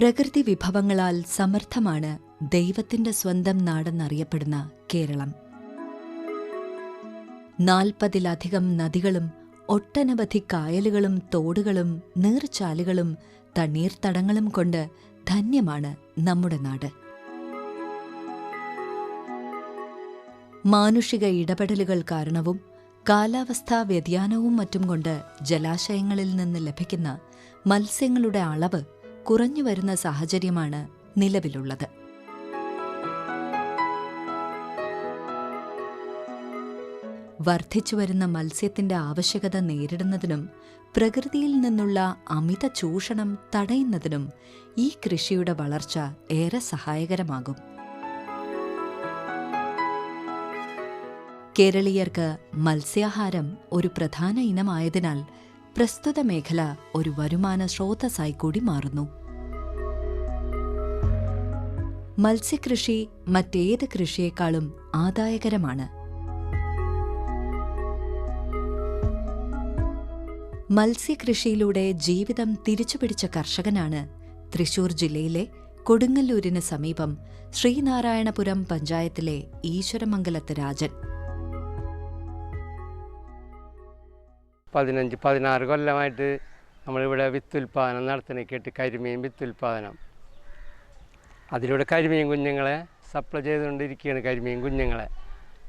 പ്രകൃതി വിഭവങ്ങളാൽ സമർത്ഥമാണ് ദൈവത്തിന്റെ സ്വന്തം നാടെന്നറിയപ്പെടുന്ന കേരളം. നാൽപ്പതിലധികം നദികളും ഒട്ടനവധി കായലുകളും തോടുകളും നീർച്ചാലുകളും തണ്ണീർത്തടങ്ങളും കൊണ്ട് ധന്യമാണ് നമ്മുടെ നാട്. മാനുഷിക ഇടപെടലുകൾ കാരണവും കാലാവസ്ഥാ വ്യതിയാനവും മറ്റും കൊണ്ട് ജലാശയങ്ങളിൽ നിന്ന് ലഭിക്കുന്ന മത്സ്യങ്ങളുടെ അളവ് കുറഞ്ഞു വരുന്ന സാഹചര്യമാണ് നിലവിലുള്ളത്. വർദ്ധിച്ചു വരുന്ന മത്സ്യത്തിന്റെ ആവശ്യകത നേരിടുന്നതിനും പ്രകൃതിയിൽ നിന്നുള്ള അമിത ചൂഷണം തടയുന്നതിനും ഈ കൃഷിയുടെ വളർച്ച ഏറെ സഹായകരമാകും. കേരളീയർക്ക് മത്സ്യാഹാരം ഒരു പ്രധാന ഇനമായതിനാൽ പ്രസ്തുത മേഖല ഒരു വരുമാന സ്രോതസ്സായി കൂടി മാറുന്നു. മത്സ്യകൃഷി മറ്റേത് കൃഷിയേക്കാളും ആദായകരമാണ്. മത്സ്യകൃഷിയിലൂടെ ജീവിതം തിരിച്ചുപിടിച്ച കർഷകനാണ് തൃശൂർ ജില്ലയിലെ കൊടുങ്ങല്ലൂരിന് സമീപം ശ്രീനാരായണപുരം പഞ്ചായത്തിലെ ഈശ്വരമംഗലത്ത് രാജൻ. പതിനഞ്ച് പതിനാറ് കൊല്ലമായിട്ട് നമ്മളിവിടെ വിത്തുൽപാദനം നടത്തണേക്കിട്ട് കരിമീൻ വിത്തുൽപാദനം. അതിലൂടെ കരിമീൻ കുഞ്ഞുങ്ങളെ സപ്ലൈ ചെയ്തുകൊണ്ടിരിക്കുകയാണ് കരിമീൻ കുഞ്ഞുങ്ങളെ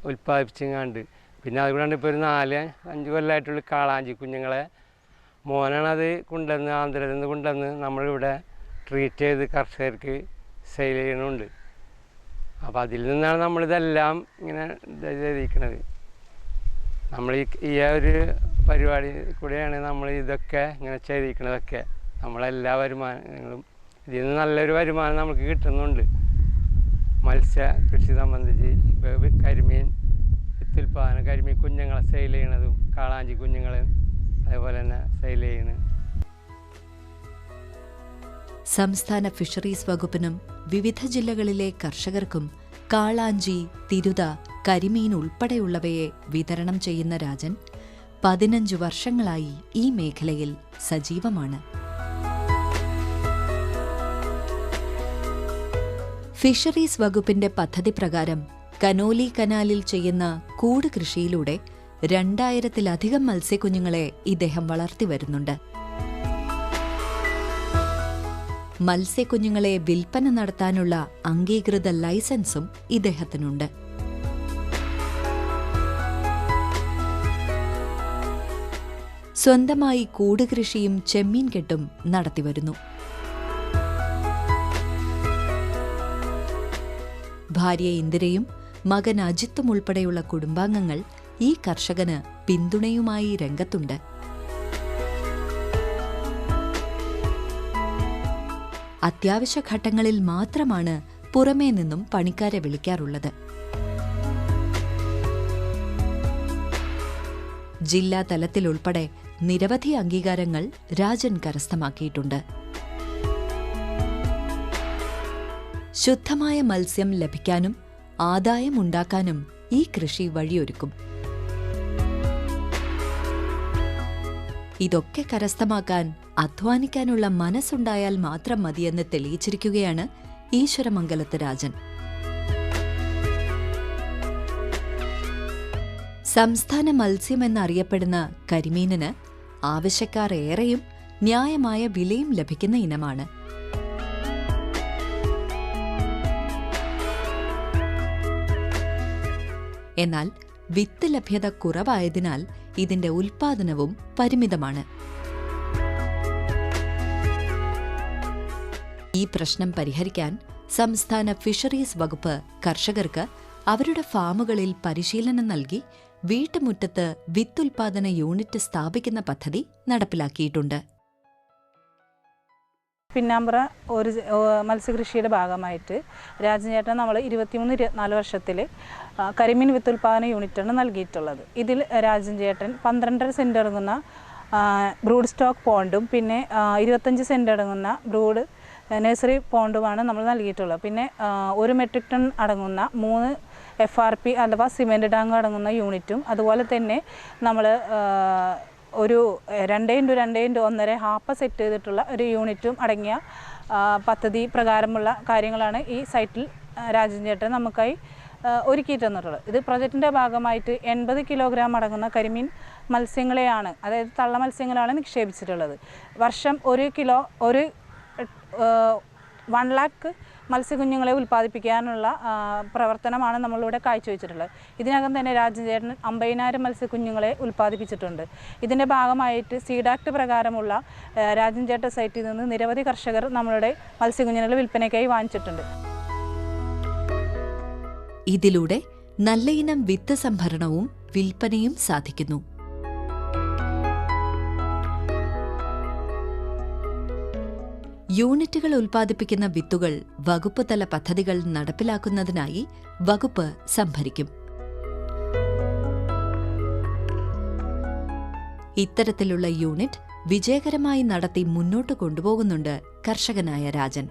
ഉൽപ്പാദിപ്പിച്ചെങ്ങാണ്ട്. പിന്നെ അതുകൂടാണ്ട് ഇപ്പോൾ ഒരു നാല് അഞ്ച് കൊല്ലമായിട്ടുള്ള കാളാഞ്ചി കുഞ്ഞുങ്ങളെ മോനാണത് കൊണ്ടുവന്ന് ആന്ധ്രയിൽ നിന്ന് കൊണ്ടുവന്ന് നമ്മളിവിടെ ട്രീറ്റ് ചെയ്ത് കർഷകർക്ക് സെയിൽ ചെയ്യണമുണ്ട് അപ്പോൾ അതിൽ നിന്നാണ് നമ്മളിതെല്ലാം ഇങ്ങനെ ചെയ്തിരിക്കുന്നത് നമ്മൾ ഈ ഒരു പരിപാടി കൂടെയാണ് നമ്മൾ ഇതൊക്കെ ഇങ്ങനെ ചെയ്തിരിക്കുന്നതൊക്കെ നമ്മളെല്ലാ വരുമാനങ്ങളും ഇതിൽ നിന്ന് നല്ലൊരു വരുമാനം നമുക്ക് കിട്ടുന്നുണ്ട്. മത്സ്യ കൃഷി സംബന്ധിച്ച് കരിമീൻ വിത്തുൽപാദനം കരിമീൻ കുഞ്ഞുങ്ങളെ സെയിൽ ചെയ്യണതും കാളാഞ്ചി കുഞ്ഞുങ്ങളെ അതേപോലെ തന്നെ സെയിൽ ചെയ്യണത് സംസ്ഥാന ഫിഷറീസ് വകുപ്പിനും വിവിധ ജില്ലകളിലെ കർഷകർക്കും കാളാഞ്ചി തിരുത കരിമീൻ ഉൾപ്പെടെയുള്ളവയെ വിതരണം ചെയ്യുന്ന രാജൻ പതിനഞ്ചു വർഷങ്ങളായി ഈ മേഖലയിൽ സജീവമാണ്. ഫിഷറീസ് വകുപ്പിന്റെ പദ്ധതി പ്രകാരം കനോലി കനാലിൽ ചെയ്യുന്ന കൂട് കൃഷിയിലൂടെ രണ്ടായിരത്തിലധികം മത്സ്യക്കുഞ്ഞുങ്ങളെ ഇദ്ദേഹം വളർത്തി വരുന്നുണ്ട്. മത്സ്യക്കുഞ്ഞുങ്ങളെ വിൽപ്പന നടത്താനുള്ള അംഗീകൃത ലൈസൻസും ഇദ്ദേഹത്തിനുണ്ട്. സ്വന്തമായി കൂടുകൃഷിയും ചെമ്മീൻ കെട്ടും നടത്തിവരുന്നു. ഭാര്യ ഇന്ദിരയും മകൻ അജിത്തും ഉൾപ്പെടെയുള്ള കുടുംബാംഗങ്ങൾ ഈ കർഷകന് പിന്തുണയുമായി രംഗത്തുണ്ട്. അത്യാവശ്യ ഘട്ടങ്ങളിൽ മാത്രമാണ് പുറമേ നിന്നും പണിക്കാരെ വിളിക്കാറുള്ളത്. ജില്ലാ തലത്തിലുൾപ്പെടെ നിരവധി അംഗീകാരങ്ങൾ രാജൻ കരസ്ഥമാക്കിയിട്ടുണ്ട്. ശുദ്ധമായ മത്സ്യം ലഭിക്കാനും ആദായമുണ്ടാക്കാനും ഈ കൃഷി വഴിയൊരുക്കും. ഇതൊക്കെ കരസ്ഥമാക്കാൻ അധ്വാനിക്കാനുള്ള മനസ്സുണ്ടായാൽ മാത്രം മതിയെന്ന് തെളിയിച്ചിരിക്കുകയാണ് ഈശ്വരമംഗലത്ത് രാജൻ. സംസ്ഥാന മത്സ്യമെന്നറിയപ്പെടുന്ന കരിമീനിന് ആവശ്യക്കാർ ഏറെയും ന്യായമായ വിലയും ലഭിക്കുന്ന ഇനമാണ്. എന്നാൽ വിത്ത് ലഭ്യത കുറവായതിനാൽ ഇതിന്റെ ഉൽപാദനവും പരിമിതമാണ്. ഈ പ്രശ്നം പരിഹരിക്കാൻ സംസ്ഥാന ഫിഷറീസ് വകുപ്പ് കർഷകർക്ക് അവരുടെ ഫാമുകളിൽ പരിശീലനം നൽകി വീട്ടുമുറ്റത്ത് വിത്തുൽപാദന യൂണിറ്റ് സ്ഥാപിക്കുന്ന പദ്ധതി നടപ്പിലാക്കിയിട്ടുണ്ട്. പിന്നാമ്പ്ര ഒരു മത്സ്യകൃഷിയുടെ ഭാഗമായിട്ട് രാജൻചേട്ടൻ നമ്മൾ ഇരുപത്തിമൂന്ന് ഇരുപത്തിനാല് വർഷത്തിൽ കരിമീൻ വിത്തുൽപാദന യൂണിറ്റാണ് നൽകിയിട്ടുള്ളത്. ഇതിൽ രാജൻ ചേട്ടൻ പന്ത്രണ്ടര സെന്റ് അടങ്ങുന്ന ബ്രൂഡ് സ്റ്റോക്ക് പോണ്ടും പിന്നെ ഇരുപത്തഞ്ച് സെന്റ് അടങ്ങുന്ന ബ്രൂഡ് നഴ്സറി പോണ്ടുമാണ് നമ്മൾ നൽകിയിട്ടുള്ളത്. പിന്നെ ഒരു മെട്രിക് ടൺ അടങ്ങുന്ന മൂന്ന് എഫ് ആർ പി അഥവാ സിമെന്റ് ടാങ്ക് അടങ്ങുന്ന യൂണിറ്റും അതുപോലെ തന്നെ നമ്മൾ ഒരു രണ്ടേ ഇന്റു രണ്ട് ഇന്റു ഒന്നര ഹാപ്പ സെറ്റ് ചെയ്തിട്ടുള്ള ഒരു യൂണിറ്റും അടങ്ങിയ പദ്ധതി പ്രകാരമുള്ള കാര്യങ്ങളാണ് ഈ സൈറ്റിൽ രാജൻ ചേട്ടൻ നമുക്കായി ഒരുക്കി തന്നിട്ടുള്ളത് ഇത് പ്രൊജക്റ്റിന്റെ ഭാഗമായിട്ട് എൺപത് കിലോഗ്രാം അടങ്ങുന്ന കരിമീൻ മത്സ്യങ്ങളെയാണ് അതായത് തള്ള മത്സ്യങ്ങളാണ് നിക്ഷേപിച്ചിട്ടുള്ളത്. വർഷം ഒരു കിലോ ഒരു വൺ ലാക്ക് മത്സ്യകുഞ്ഞുങ്ങളെ ഉൽപ്പാദിപ്പിക്കാനുള്ള പ്രവർത്തനമാണ് നമ്മളിവിടെ കാഴ്ചവെച്ചിട്ടുള്ളത്. ഇതിനകം തന്നെ രാജചേട്ടൻ അമ്പതിനായിരം മത്സ്യക്കുഞ്ഞുങ്ങളെ ഉൽപ്പാദിപ്പിച്ചിട്ടുണ്ട്. ഇതിന്റെ ഭാഗമായിട്ട് സീഡാക്ട് പ്രകാരമുള്ള രാജൻചേട്ട രാജൻ സൈറ്റിൽ നിന്ന് നിരവധി കർഷകർ നമ്മളുടെ മത്സ്യക്കുഞ്ഞുങ്ങളെ വിൽപ്പനയ്ക്കായി വാങ്ങിച്ചിട്ടുണ്ട്. ഇതിലൂടെ നല്ലയിനം വിത്ത് സംഭരണവും വിൽപ്പനയും സാധിക്കുന്നു. യൂണിറ്റുകൾ ഉൽപ്പാദിപ്പിക്കുന്ന വിത്തുകൾ വകുപ്പ് തല പദ്ധതികൾ നടപ്പിലാക്കുന്നതിനായി വകുപ്പ് സംഭരിക്കും. ഇത്തരത്തിലുള്ള യൂണിറ്റ് വിജയകരമായി നടത്തി മുന്നോട്ട് കൊണ്ടുപോകുന്നുണ്ട് കർഷകനായ രാജൻ.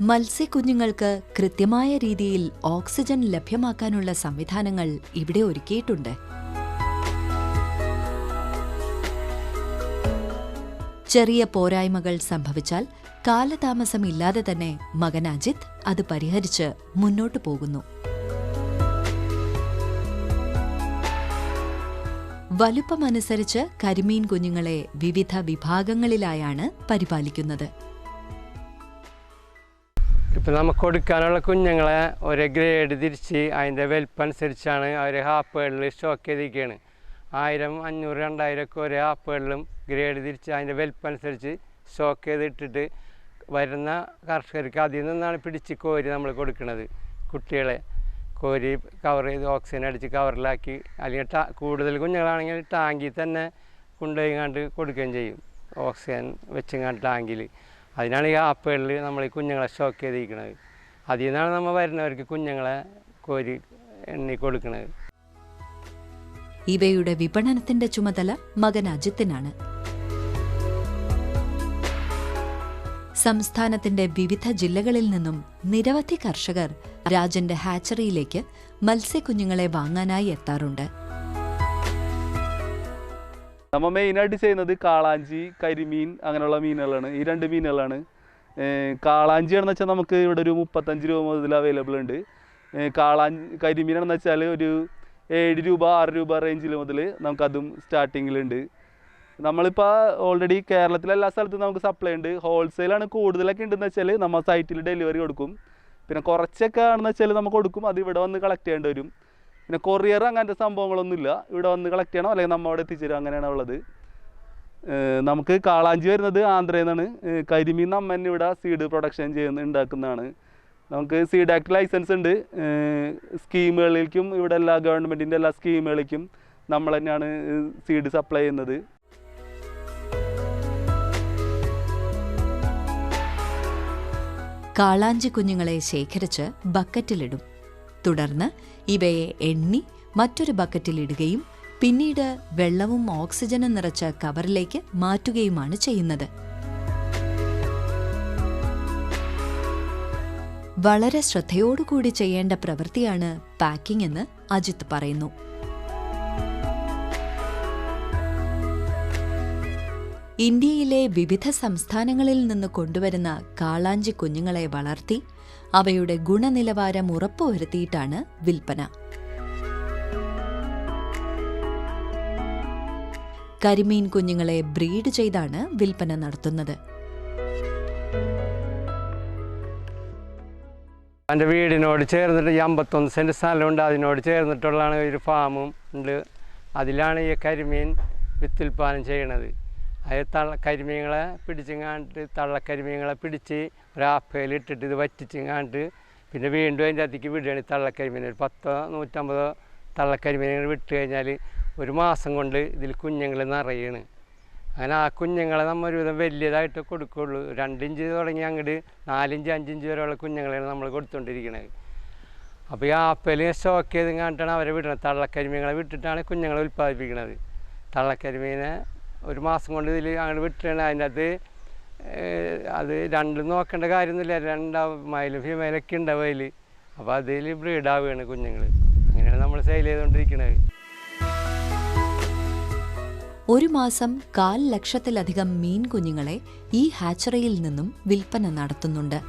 മത്സ്യക്കുഞ്ഞുങ്ങൾക്ക് കൃത്യമായ രീതിയിൽ ഓക്സിജൻ ലഭ്യമാക്കാനുള്ള സംവിധാനങ്ങൾ ഇവിടെ ഒരുക്കിയിട്ടുണ്ട്. ചെറിയ പോരായ്മകൾ സംഭവിച്ചാൽ കാലതാമസമില്ലാതെ തന്നെ മകൻ അജിത് അത് പരിഹരിച്ച് മുന്നോട്ടു പോകുന്നു. വലുപ്പമനുസരിച്ച് കരിമീൻ കുഞ്ഞുങ്ങളെ വിവിധ വിഭാഗങ്ങളിലായാണ് പരിപാലിക്കുന്നത്. ഇപ്പം നമുക്ക് കൊടുക്കാനുള്ള കുഞ്ഞുങ്ങളെ ഒരേ ഗ്രേഡ് തിരിച്ച് അതിന്റെ വലിപ്പനുസരിച്ചാണ് അവർ ഹാപ്പുകളിൽ സ്റ്റോക്ക് ചെയ്തിരിക്കുകയാണ് ആയിരം അഞ്ഞൂറ് രണ്ടായിരം ഒക്കെ ഒരേ ആപ്പുകളിലും ഗ്രേഡ് തിരിച്ച് അതിന്റെ വലിപ്പനുസരിച്ച് സ്റ്റോക്ക് ചെയ്തിട്ടിട്ട് വരുന്ന കർഷകർക്ക് അതിൽ നിന്നാണ് പിടിച്ച് കോരി നമ്മൾ കൊടുക്കുന്നത് കുട്ടികളെ കോരി കവർ ചെയ്ത് ഓക്സിജൻ അടിച്ച് കവറിലാക്കി അല്ലെങ്കിൽ ടാ കൂടുതൽ കുഞ്ഞുങ്ങളാണെങ്കിൽ ടാങ്കിൽ തന്നെ കൊണ്ടുപോയി കണ്ട് കൊടുക്കുകയും ചെയ്യും. ഓക്സിജൻ വെച്ചങ്ങാണ്ട് ടാങ്കിൽ അതിനാണ് ഈ ആപ്പുകളിൽ നമ്മൾ ഈ കുഞ്ഞുങ്ങളെ സ്റ്റോക്ക് ചെയ്തിരിക്കുന്നത് അതിൽ നിന്നാണ് നമ്മൾ വരുന്നവർക്ക് കുഞ്ഞുങ്ങളെ കോരി എണ്ണി കൊടുക്കുന്നത് ഇവയുടെ വിപണനത്തിന്റെ ചുമതല മകൻ അജിത്തിനാണ് സംസ്ഥാനത്തിന്റെ വിവിധ ജില്ലകളിൽ നിന്നും നിരവധി കർഷകർ രാജന്റെ ഹാച്ചറിയിലേക്ക് മത്സ്യക്കുഞ്ഞുങ്ങളെ വാങ്ങാനായി എത്താറുണ്ട്. നമ്മൾ മെയിനായിട്ട് ചെയ്യുന്നത് കാളാഞ്ചി കരിമീൻ അങ്ങനെയുള്ള മീനുകളാണ്. ഈ രണ്ട് മീനുകളാണ്. കാളാഞ്ചി കാളാഞ്ചിയാണെന്ന് വെച്ചാൽ നമുക്ക് ഇവിടെ ഒരു മുപ്പത്തഞ്ച് രൂപ മുതൽ അവൈലബിൾ ഉണ്ട്. കാളാഞ്ചി കരിമീനാണെന്ന് വെച്ചാൽ ഒരു ഏഴ് രൂപ ആറ് രൂപ റേഞ്ചിൽ മുതൽ നമുക്കതും സ്റ്റാർട്ടിങ്ങിലുണ്ട് നമ്മളിപ്പോൾ ഓൾറെഡി കേരളത്തിലെ എല്ലാ സ്ഥലത്തും നമുക്ക് സപ്ലൈ ഉണ്ട്. ഹോൾസെയിലാണ് കൂടുതലൊക്കെ ഉണ്ടെന്ന് വെച്ചാൽ നമ്മൾ സൈറ്റിൽ ഡെലിവറി കൊടുക്കും. പിന്നെ കുറച്ചൊക്കെ ആണെന്ന് വെച്ചാൽ നമുക്ക് കൊടുക്കും. അത് ഇവിടെ വന്ന് കളക്ട് ചെയ്യേണ്ടി വരും. പിന്നെ കൊറിയർ അങ്ങനത്തെ സംഭവങ്ങളൊന്നുമില്ല. ഇവിടെ വന്ന് കളക്ട് ചെയ്യണം. അല്ലെങ്കിൽ നമ്മൾ അവിടെ എത്തിച്ചേരും. അങ്ങനെയാണ് ഉള്ളത്. നമുക്ക് കാളാഞ്ചി വരുന്നത് ആന്ധ്രയിൽ നിന്നാണ്. കരിമീൻ അമ്മൻ ഇവിടെ സീഡ് പ്രൊഡക്ഷൻ ചെയ്യുന്ന ഉണ്ടാക്കുന്നതാണ്. നമുക്ക് സീഡ് ഡാക്ട് ലൈസൻസ് ഉണ്ട്. സ്കീമുകളിലേക്കും ഇവിടെ എല്ലാ ഗവൺമെന്റിന്റെ എല്ലാ സ്കീമുകളിലേക്കും നമ്മൾ തന്നെയാണ് സീഡ് സപ്ലൈ ചെയ്യുന്നത്. കാളാഞ്ചി കുഞ്ഞുങ്ങളെ ശേഖരിച്ച് ബക്കറ്റിലിടും. തുടർന്ന് ഇവയെ എണ്ണി മറ്റൊരു ബക്കറ്റിലിടുകയും പിന്നീട് വെള്ളവും ഓക്സിജനും നിറച്ച കവറിലേക്ക് മാറ്റുകയുമാണ് ചെയ്യുന്നത്. വളരെ ശ്രദ്ധയോടുകൂടി ചെയ്യേണ്ട പ്രവൃത്തിയാണ് പാക്കിംഗ് എന്ന് അജിത്ത് പറയുന്നു. ഇന്ത്യയിലെ വിവിധ സംസ്ഥാനങ്ങളിൽ നിന്ന് കൊണ്ടുവരുന്ന കാളാഞ്ചി കുഞ്ഞുങ്ങളെ വളർത്തി അവയുടെ ഗുണനിലവാരം ഉറപ്പുവരുത്തിയിട്ടാണ് വിൽപ്പന. കരിമീൻ കുഞ്ഞുങ്ങളെ ബ്രീഡ് ചെയ്താണ് വിൽപ്പന നടത്തുന്നത്. എന്റെ വീടിനോട് ചേർന്നിട്ട് ഈ അമ്പത്തൊന്ന് സെന്റ് സ്ഥലമുണ്ട്. അതിനോട് ചേർന്നിട്ടുള്ളതാണ് ഒരു ഫാമും ഉണ്ട്. അതിലാണ് ഈ കരിമീൻ വിത്തുൽപാദനം ചെയ്യണത്. അത് തള്ള കരിമീനുകളെ പിടിച്ചിങ്ങാണ്ട് തള്ളക്കരിമീനുകളെ പിടിച്ച് ഒരാപ്പയിൽ ഇട്ടിട്ട് ഇത് വറ്റിച്ചിങ്ങാണ്ട് പിന്നെ വീണ്ടും അതിന്റെ അതിക്ക് വിടുകയാണ് തള്ളക്കരിമീൻ ഒരു പത്തോ നൂറ്റമ്പതോ തള്ളക്കരിമീനുകൾ വിട്ട് കഴിഞ്ഞാൽ ഒരു മാസം കൊണ്ട് ഇതിൽ കുഞ്ഞുങ്ങൾ നിറയാണ്. അങ്ങനെ ആ കുഞ്ഞുങ്ങളെ നമ്മൾ ഒരുവിധം വലിയതായിട്ട് കൊടുക്കുകയുള്ളൂ രണ്ടിഞ്ച് തുടങ്ങി അങ്ങോട്ട് നാലിഞ്ച് അഞ്ചിഞ്ച് വരെയുള്ള കുഞ്ഞുങ്ങളെയാണ് നമ്മൾ കൊടുത്തുകൊണ്ടിരിക്കുന്നത് അപ്പോൾ ഈ ആപ്പയിൽ സ്റ്റോക്ക് ചെയ്ത് കണ്ടിട്ടാണ് അവരെ വിടുന്നത് തള്ളക്കരിമീങ്ങളെ വിട്ടിട്ടാണ് കുഞ്ഞുങ്ങളെ ഉൽപ്പാദിപ്പിക്കുന്നത് തള്ളക്കരിമീനെ ഒരു മാസം കൊണ്ട് ഇതിൽ അങ്ങോട്ട് വിട്ടിട്ടാണ് അതിന്റെ അത് അത് രണ്ടും നോക്കേണ്ട കാര്യമൊന്നുമില്ല. രണ്ടാവും മയിലും ഫീമെയിലൊക്കെ ഉണ്ടാവും അതിൽ അപ്പോൾ അതിൽ ബ്രീഡാവുകയാണ് കുഞ്ഞുങ്ങൾ അങ്ങനെയാണ് നമ്മൾ സെയിൽ ചെയ്തുകൊണ്ടിരിക്കുന്നത് ഒരു മാസം കാൽ ലക്ഷത്തിലധികം മീൻ കുഞ്ഞുങ്ങളെ ഈ ഹാച്ചറിയിൽ നിന്നും വിൽപ്പന നടത്തുന്നുണ്ട്.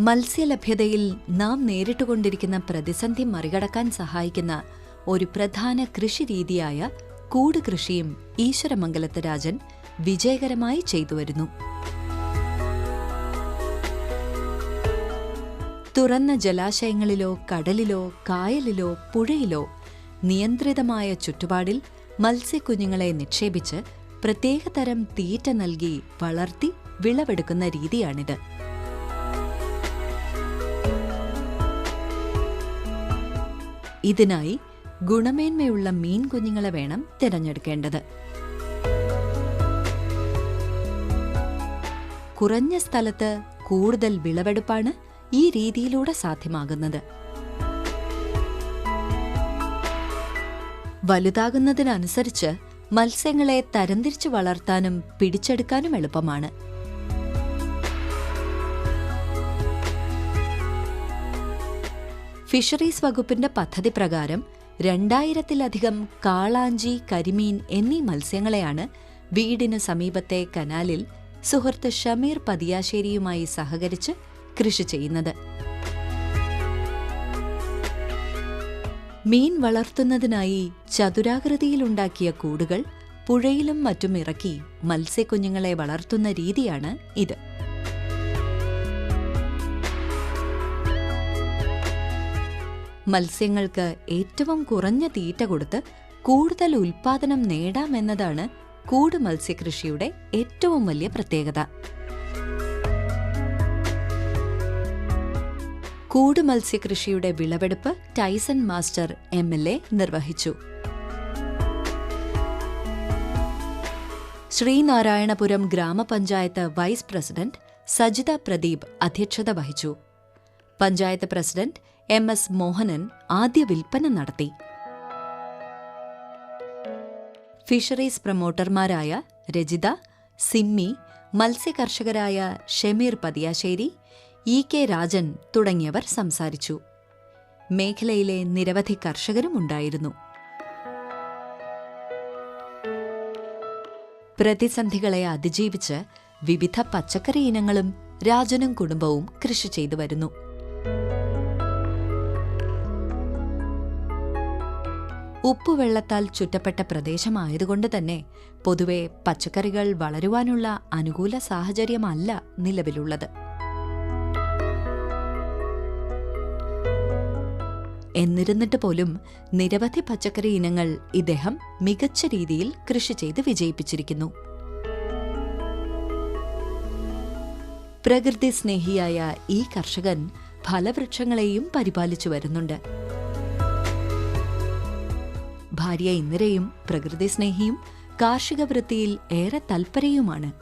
മത്സ്യലഭ്യതയിൽ നാം നേരിട്ടുകൊണ്ടിരിക്കുന്ന പ്രതിസന്ധി മറികടക്കാൻ സഹായിക്കുന്ന ഒരു പ്രധാന കൃഷിരീതിയായ കൂട് കൃഷിയും ഈശ്വരമംഗലത്ത് രാജൻ വിജയകരമായി ചെയ്തുവരുന്നു. തുറന്ന ജലാശയങ്ങളിലോ കടലിലോ കായലിലോ പുഴയിലോ നിയന്ത്രിതമായ ചുറ്റുപാടിൽ മത്സ്യക്കുഞ്ഞുങ്ങളെ നിക്ഷേപിച്ച് പ്രത്യേകതരം തീറ്റ നൽകി വളർത്തി വിളവെടുക്കുന്ന രീതിയാണിത്. ഇതിനായി ഗുണമേന്മയുള്ള മീൻ കുഞ്ഞുങ്ങളെ വേണം തിരഞ്ഞെടുക്കേണ്ടത്. കുറഞ്ഞ സ്ഥലത്ത് കൂടുതൽ വിളവെടുപ്പാണ് ഈ രീതിയിലൂടെ സാധ്യമാകുന്നത്. വലുതാകുന്നതിനനുസരിച്ച് മത്സ്യങ്ങളെ തരംതിരിച്ചു വളർത്താനും പിടിച്ചെടുക്കാനും എളുപ്പമാണ്. ഫിഷറീസ് വകുപ്പിന്റെ പദ്ധതി പ്രകാരം രണ്ടായിരത്തിലധികം കാളാഞ്ചി കരിമീൻ എന്നീ മത്സ്യങ്ങളെയാണ് വീടിന് സമീപത്തെ കനാലിൽ സുഹൃത്ത് ഷമീർ പതിയാശ്ശേരിയുമായി സഹകരിച്ച് കൃഷി ചെയ്യുന്നത്. മീൻ വളർത്തുന്നതിനായി ചതുരാകൃതിയിലുണ്ടാക്കിയ കൂടുകൾ പുഴയിലും മറ്റും ഇറക്കി മത്സ്യക്കുഞ്ഞുങ്ങളെ വളർത്തുന്ന രീതിയാണ് ഇത്. മത്സ്യങ്ങൾക്ക് ഏറ്റവും കുറഞ്ഞ തീറ്റ കൊടുത്ത് കൂടുതൽ ഉൽപാദനം നേടാമെന്നതാണ് കൂട് മത്സ്യകൃഷിയുടെ ഏറ്റവും വലിയ പ്രത്യേകത. കൂട് മത്സ്യകൃഷിയുടെ വിളവെടുപ്പ് Tyson master M L A നിർവഹിച്ചു. ശ്രീനാരായണപുരം ഗ്രാമപഞ്ചായത്ത് വൈസ് പ്രസിഡന്റ് സജിത പ്രദീപ് അധ്യക്ഷത വഹിച്ചു. Panchayat president M S Mohanan ആദ്യ വിൽപ്പന നടത്തി. ഫിഷറീസ് പ്രൊമോട്ടർമാരായ രജിത സിമ്മി മത്സ്യകർഷകരായ ഷെമീർ പതിയാശ്ശേരി ഇ കെ രാജൻ തുടങ്ങിയവർ സംസാരിച്ചു. മേഖലയിലെ നിരവധി കർഷകരും ഉണ്ടായിരുന്നു പ്രതിസന്ധികളെ അതിജീവിച്ച് വിവിധ പച്ചക്കറി ഇനങ്ങളും രാജനും കുടുംബവും കൃഷി ചെയ്തു വരുന്നു. ഉപ്പുവെള്ളത്താൽ ചുറ്റപ്പെട്ട പ്രദേശമായതുകൊണ്ട് തന്നെ പൊതുവെ പച്ചക്കറികൾ വളരുവാനുള്ള അനുകൂല സാഹചര്യമല്ല നിലവിലുള്ളത്. എന്നിരുന്നിട്ട് പോലും നിരവധി പച്ചക്കറി ഇനങ്ങൾ ഇദ്ദേഹം മികച്ച രീതിയിൽ കൃഷി ചെയ്ത് വിജയിപ്പിച്ചിരിക്കുന്നു. പ്രകൃതി സ്നേഹിയായ ഈ കർഷകൻ ഫലവൃക്ഷങ്ങളെയും പരിപാലിച്ചു വരുന്നുണ്ട്. ഭാര്യ ഇന്ദിരയും പ്രകൃതി സ്നേഹിയും കാർഷിക വൃത്തിയിൽ ഏറെ തൽപരയുമാണ്.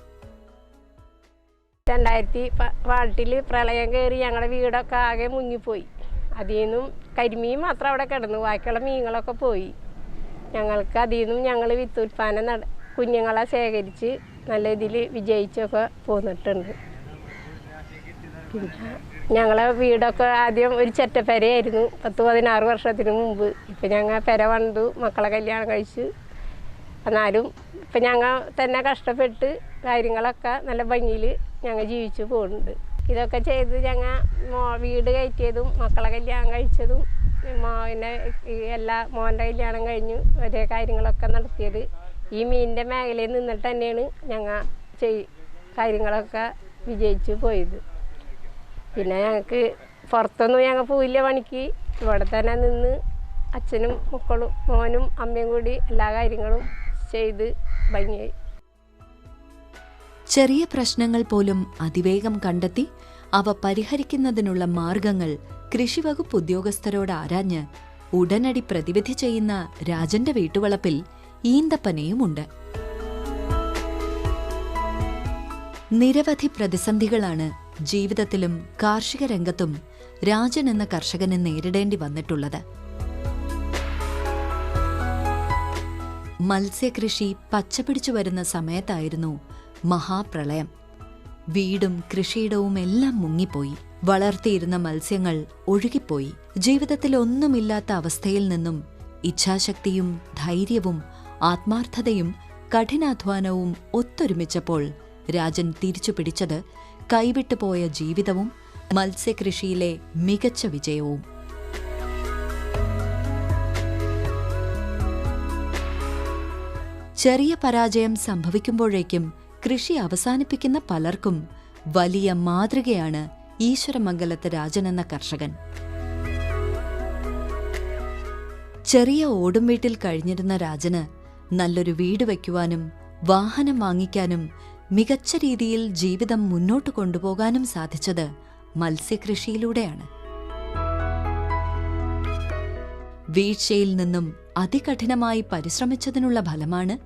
രണ്ടായിരത്തി വാട്ടിൽ പ്രളയം കയറി ഞങ്ങളുടെ വീടൊക്കെ ആകെ മുങ്ങിപ്പോയി. അതിൽ നിന്നും കരിമീൻ മാത്രം അവിടെ കിടന്നു. ബാക്കിയുള്ള മീനുകളൊക്കെ പോയി. ഞങ്ങൾക്ക് അതിൽ നിന്നും ഞങ്ങൾ വിത്തുൽപ്പാദനം നട കുഞ്ഞുങ്ങളെ ശേഖരിച്ച് നല്ല ഇതിൽ വിജയിച്ചൊക്കെ പോന്നിട്ടുണ്ട്. പിന്നെ ഞങ്ങളെ വീടൊക്കെ ആദ്യം ഒരു ചെറ്റപ്പെരയായിരുന്നു. പത്ത് പതിനാറ് വർഷത്തിന് മുമ്പ്. ഇപ്പം ഞങ്ങൾ പെര വന്നു മക്കളെ കല്യാണം കഴിച്ച്. എന്നാലും ഇപ്പം ഞങ്ങൾ തന്നെ കഷ്ടപ്പെട്ട് കാര്യങ്ങളൊക്കെ നല്ല ഭംഗിയിൽ ഞങ്ങൾ ജീവിച്ചു പോകുന്നുണ്ട്. ഇതൊക്കെ ചെയ്ത് ഞങ്ങൾ മോ വീട് കയറ്റിയതും മക്കളെ കല്യാണം കഴിച്ചതും മോനെ എല്ലാ മോന്റെ കല്യാണം കഴിഞ്ഞു ഒരേ കാര്യങ്ങളൊക്കെ നടത്തിയത്. ഈ മീനിന്റെ മേഖലയിൽ നിന്നിട്ട് തന്നെയാണ് ഞങ്ങൾ ചെയ് കാര്യങ്ങളൊക്കെ വിജയിച്ചു പോയത്. പിന്നെ ഞങ്ങൾക്ക് പുറത്തൊന്നും ഞങ്ങൾ പോയില്ല പണിക്ക്. ഇവിടെ തന്നെ നിന്ന് അച്ഛനും മക്കളും മോനും അമ്മയും കൂടി എല്ലാ കാര്യങ്ങളും ചെയ്ത് ഭംഗിയായി ചെറിയ പ്രശ്നങ്ങൾ പോലും അതിവേഗം കണ്ടെത്തി അവ പരിഹരിക്കുന്നതിനുള്ള മാർഗങ്ങൾ കൃഷിവകുപ്പ് ഉദ്യോഗസ്ഥരോട് ആരാഞ്ഞ് ഉടനടി പ്രതിവിധി ചെയ്യുന്ന രാജന്റെ വീട്ടുവളപ്പിൽ ഈന്തപ്പനയുമുണ്ട്. നിരവധി പ്രതിസന്ധികളാണ് ജീവിതത്തിലും കാർഷിക രംഗത്തും രാജൻ എന്ന കർഷകന് നേരിടേണ്ടി വന്നിട്ടുള്ളത്. മത്സ്യകൃഷി പച്ചപിടിച്ചു വരുന്ന സമയത്തായിരുന്നു മഹാപ്രളയം. വീടും കൃഷിയിടവും എല്ലാം മുങ്ങിപ്പോയി. വളർത്തിയിരുന്ന മത്സ്യങ്ങൾ ഒഴുകിപ്പോയി. ജീവിതത്തിൽ ഒന്നുമില്ലാത്ത അവസ്ഥയിൽ നിന്നും ഇച്ഛാശക്തിയും ധൈര്യവും ആത്മാർത്ഥതയും കഠിനാധ്വാനവും ഒത്തൊരുമിച്ചപ്പോൾ രാജൻ തിരിച്ചു പിടിച്ചത് കൈവിട്ടുപോയ ജീവിതവും മത്സ്യകൃഷിയിലെ മികച്ച വിജയവും. ചെറിയ പരാജയം സംഭവിക്കുമ്പോഴേക്കും കൃഷി അവസാനിപ്പിക്കുന്ന പലർക്കും വലിയ മാതൃകയാണ് ഈശ്വരമംഗലത്ത് രാജൻ എന്ന കർഷകൻ. ചെറിയ ഓടും വീട്ടിൽ കഴിഞ്ഞിരുന്ന രാജന് നല്ലൊരു വീട് വയ്ക്കുവാനും വാഹനം വാങ്ങിക്കാനും മികച്ച രീതിയിൽ ജീവിതം മുന്നോട്ട് കൊണ്ടുപോകാനും സാധിച്ചത് മത്സ്യകൃഷിയിലൂടെയാണ്. വീഴ്ചയിൽ നിന്നും അതികഠിനമായി പരിശ്രമിച്ചതിനുള്ള ഫലമാണ്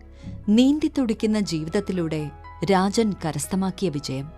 നീന്തിത്തുടിക്കുന്ന ജീവിതത്തിലൂടെ രാജൻ കരസ്ഥമാക്കിയ വിജയം.